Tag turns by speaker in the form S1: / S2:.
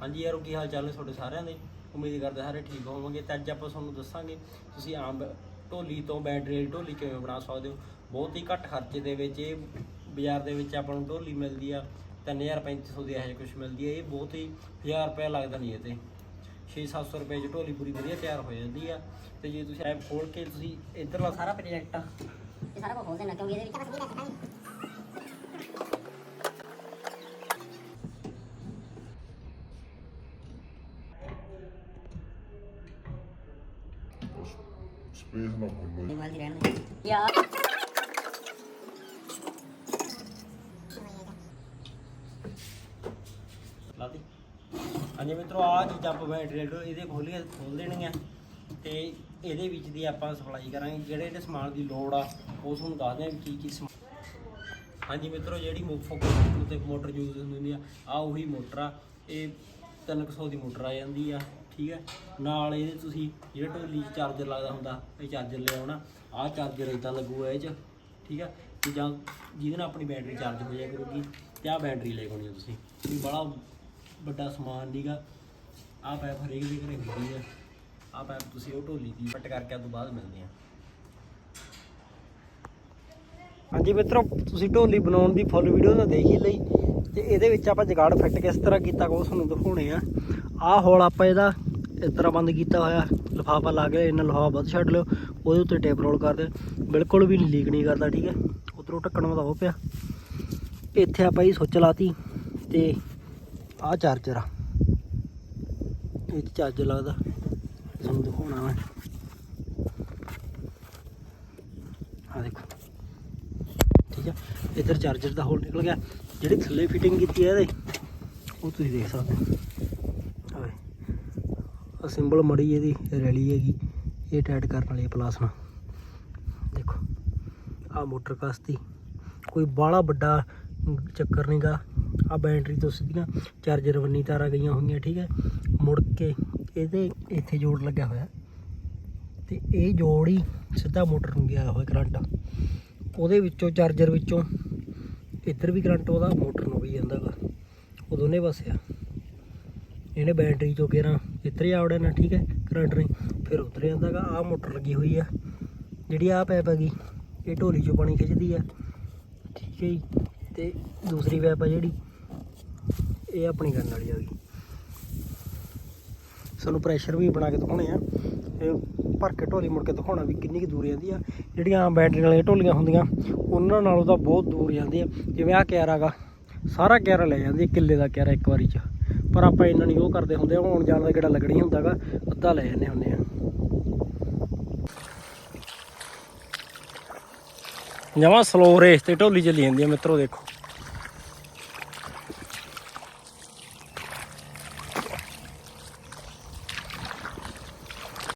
S1: ਹਾਂਜੀ ਯਾਰੋ ਕੀ ਹਾਲ ਚਾਲ ਨੇ ਤੁਹਾਡੇ ਸਾਰਿਆਂ ਦੇ? ਉਮੀਦ ਕਰਦੇ ਸਾਰੇ ਠੀਕ ਹੋਵੋਗੇ। ਤੇ ਅੱਜ ਆਪਾਂ ਤੁਹਾਨੂੰ ਦੱਸਾਂਗੇ, ਤੁਸੀਂ ਆਮ ਢੋਲੀ ਤੋਂ ਬੈਟਰੀ ਵਾਲੀ ਢੋਲੀ ਕਿਵੇਂ ਬਣਾ ਸਕਦੇ ਹੋ? ਬਹੁਤ ਹੀ ਘੱਟ ਖਰਚੇ ਦੇ ਵਿੱਚ ਇਹ ਬਾਜ਼ਾਰ ਦੇ ਵਿੱਚ ਆਪਾਂ ਨੂੰ ਢੋਲੀ ਮਿਲਦੀ ਆ 3500 ਦੀ ਇਹੋ ਕੁਝ ਮਿਲਦੀ ਹੈ ਇਹ ਬਹੁਤ ਹੀ 1000 ਰੁਪਏ ਲੱਗਦਾ ਨਹੀਂ ਇਹ ਤੇ 6-700 ਰੁਪਏ ਚ ਢੋਲੀ ਪੂਰੀ ਵਧੀਆ ਤਿਆਰ ਹੋ ਜਾਂਦੀ ਆ। ਤੇ ਜੇ ਤੁਸੀਂ ਐਪ ਖੋਲ ਕੇ ਤੁਸੀਂ ਇੱਧਰਲਾ ਸਾਰਾ ਪ੍ਰੋਜੈਕਟ
S2: ਇਹ ਸਾਰਾ ਕੁਝ ਖੋਲ ਦੇਣਾ, ਕਿਉਂਕਿ ਇਹਦੇ ਵਿੱਚ ਬਸ ਵੀਡੀਓ
S3: ਸਪੇਸ ਨਾ
S2: ਰਹਿਣ ਦੇ ਯਾਰ
S1: ਹਾਂਜੀ ਮਿੱਤਰੋ ਆ ਚੀਜ਼ਾਂ ਆਪਾਂ ਰੇਡੋ ਇਹਦੇ ਖੋਲੀਆਂ ਖੋਲ ਦੇਣੀਆਂ ਤੇ ਇਹਦੇ ਵਿੱਚ ਦੀ ਆਪਾਂ ਸਪਲਾਈ ਕਰਾਂਗੇ। ਜਿਹੜੇ ਜਿਹੜੇ ਸਮਾਨ ਦੀ ਲੋੜ ਆ ਉਹ ਤੁਹਾਨੂੰ ਦੱਸਦੇ ਆ ਵੀ ਕੀ ਕੀ ਸਮਾਨ। ਹਾਂਜੀ ਮਿੱਤਰੋ ਜਿਹੜੀ ਮੋਫੋ ਤੇ ਮੋਟਰ ਯੂਜ਼ ਹੁੰਦੀ ਆ ਆ ਉਹੀ ਮੋਟਰ ਆ। ਇਹ 300 ਦੀ ਮੋਟਰ ਆ ਜਾਂਦੀ ਆ, ਠੀਕ ਹੈ ਨਾਲ ਇਹਦੇ ਤੁਸੀਂ ਜਿਹੜਾ ਢੋਲੀ 'ਚ ਚਾਰਜਰ ਲੱਗਦਾ ਹੁੰਦਾ, ਇਹ ਚਾਰਜਰ ਲਿਆਉਣਾ ਆਹ ਚਾਰਜਰ ਇਦਾਂ ਲੱਗੂਗਾ ਇਹ 'ਚ, ਠੀਕ ਹੈ ਤੇ ਜਾਂ ਜਿਹਦੇ ਨਾਲ ਆਪਣੀ ਬੈਟਰੀ ਚਾਰਜ ਹੋ ਜਾਇਆ ਕਰੂਗੀ, ਤੇ ਆਹ ਬੈਟਰੀ ਲੈ ਕੇ ਆਉਣੀ ਆ ਤੁਸੀਂ। ਵੀ ਬੜਾ ਵੱਡਾ ਸਮਾਨ ਨਹੀਂਗਾ ਆਹ ਪੈਪ ਹਰੇਕ ਦੇ ਘਰੇ ਹੁੰਦੀ ਆ। ਆਹ ਪੈਪ ਤੁਸੀਂ ਉਹ ਢੋਲੀ ਦੀ ਫਿੱਟ ਕਰਕੇ ਆ ਤੋਂ ਬਾਅਦ ਮਿਲਦੇ ਆ। ਹਾਂਜੀ ਮਿੱਤਰੋ, ਤੁਸੀਂ ਢੋਲੀ ਬਣਾਉਣ ਦੀ ਫੁੱਲ ਵੀਡੀਓ ਤਾਂ ਦੇਖ ਹੀ ਲਈ ਤੇ ਇਹਦੇ ਵਿੱਚ ਆਪਾਂ ਜਗਾੜ ਫਿੱਟ ਕਿਸ ਤਰ੍ਹਾਂ ਕੀਤਾ ਉਹ ਤੁਹਾਨੂੰ ਦਿਖਾਉਣੇ ਆ। ਆਹ ਹੋਲ ਆਪਾਂ ਇਹਦਾ ਇਸ ਤਰ੍ਹਾਂ ਬੰਦ ਕੀਤਾ ਹੋਇਆ, ਲਿਫਾਫਾ ਲਾ ਕੇ ਇਹਨਾਂ ਲਿਫਾਫਾ ਵੱਧ ਛੱਡ ਲਿਓ, ਉਹਦੇ ਉੱਤੇ ਟੇਪ ਰੋਲ ਕਰ ਦਿਓ। ਬਿਲਕੁਲ ਵੀ ਲੀਕ ਨਹੀਂ ਕਰਦਾ, ਠੀਕ ਹੈ? ਉਧਰੋਂ ਢੱਕਣ ਵਾਲਾ ਉਹ ਪਿਆ। ਇੱਥੇ ਆਪਾਂ ਇਹ ਸੁੱਚ ਲਾਤੀ ਤੇ ਆਹ ਚਾਰਜਰ ਆ। ਇਹ 'ਚ ਚਾਰਜਰ ਲੱਗਦਾ। ਤੁਹਾਨੂੰ ਦਿਖਾਉਣਾ ਮੈਂ। ਆ ਦੇਖੋ। ਠੀਕ ਇੱਧਰ ਚਾਰਜਰ ਦਾ ਹੋਲ ਨਿਕਲ ਗਿਆ। ਜਿਹੜੀ ਥੱਲੇ ਫਿਟਿੰਗ ਕੀਤੀ ਹੈ ਇਹਦੇ, ਉਹ ਤੁਸੀਂ ਦੇਖ ਸਕਦੇ ਹੋ। ਆਵੇ ਆ ਸਿੰਬਲ ਮੜੀ ਇਹਦੀ, ਰੈਲੀ ਹੈਗੀ। ਇਹ ਟਾਈਟ ਕਰਨ ਵਾਲੀ ਪਲਾਸ ਨਾਲ। ਦੇਖੋ ਆ ਮੋਟਰ ਕਸਤੀ। ਕੋਈ ਬਾਹਲਾ ਵੱਡਾ ਚੱਕਰ ਨਹੀਂਗਾ ਆ ਬੈਟਰੀ ਤੋਂ ਸਿੱਧੀਆਂ ਚਾਰਜਰ ਵੰਨੀ ਤਾਰਾਂ ਗਈਆਂ ਹੋਈਆਂ, ਠੀਕ ਹੈ। ਮੁੜ ਕੇ ਇਹਦੇ ਇੱਥੇ ਜੋੜ ਲੱਗਿਆ ਹੋਇਆ। ਤੇ ਇਹ ਜੋੜ ਹੀ ਸਿੱਧਾ ਮੋਟਰ ਨੂੰ ਗਿਆ ਹੋਇਆ ਕਰੰਟ। ਉਹਦੇ ਵਿੱਚੋਂ, ਚਾਰਜਰ ਵਿੱਚੋਂ, ਇੱਧਰ ਵੀ ਕਰੰਟ ਉਹਦਾ, ਮੋਟਰ ਨੂੰ ਵੀ ਜਾਂਦਾ ਗਾ ਉਹ ਦੋਨੇ ਪਾਸੇ ਆ। ਇਹਨੇ ਬੈਟਰੀ ਚੋਂ ਕਿਹੜਾ ਇੱਧਰ ਹੀ ਆਵੜਿਆ ਨਾ, ਠੀਕ ਹੈ, ਕਰੰਟ ਨਹੀਂ। ਫਿਰ ਉੱਧਰ ਜਾਂਦਾ ਗਾ ਆ ਮੋਟਰ ਲੱਗੀ ਹੋਈ ਆ। ਜਿਹੜੀ ਆਹ ਪੈਪ ਹੈਗੀ, ਇਹ ਢੋਲੀ ਚੋਂ ਪਾਣੀ ਖਿੱਚਦੀ ਆ। ਠੀਕ ਹੈ ਜੀ। ਤੇ ਦੂਸਰੀ ਪੈਪ ਆ ਜਿਹੜੀ, ਇਹ ਆਪਣੀ ਕਰਨ ਵਾਲੀ ਆ ਗਈ ਸਾਨੂੰ ਪ੍ਰੈਸ਼ਰ ਵੀ ਬਣਾ ਕੇ ਦਿਖਾਉਣੇ ਆ। ਭਰ ਕੇ ਢੋਲੀ ਮੁੜ ਕੇ ਦਿਖਾਉਣਾ ਵੀ ਕਿੰਨੀ ਕੁ ਦੂਰ ਜਾਂਦੀ ਆ। ਜਿਹੜੀਆਂ ਆਮ ਬੈਟਰੀ ਵਾਲੀਆਂ ਢੋਲੀਆਂ ਹੁੰਦੀਆਂ, ਉਹਨਾਂ ਨਾਲੋਂ ਤਾਂ ਬਹੁਤ ਦੂਰ ਜਾਂਦੀ ਆ। ਜਿਵੇਂ ਆ ਕਿਆਰਾ ਗਾ, ਸਾਰਾ ਕਿਆਰਾ ਲੈ ਜਾਂਦੀ ਕਿੱਲੇ ਦਾ ਕਿਆਰਾ ਇੱਕ ਵਾਰੀ ਚ। ਪਰ ਆਪਾਂ ਇੰਨਾ ਨਹੀਂ ਉਹ ਕਰਦੇ ਹੁੰਦੇ ਆਉਣ ਜਾਣ ਦਾ ਕਿਹੜਾ ਲੱਗਣੀ ਹੁੰਦਾਗਾ ਅੱਧਾ ਲੈ ਜਾਂਦੇ ਹੁੰਦੇ ਆ। ਜਮਾ ਸਲੋ ਰੇਸ ਤੇ ਢੋਲੀ ਚੱਲੀ ਜਾਂਦੀ ਆ, ਮਿੱਤਰੋ ਦੇਖੋ।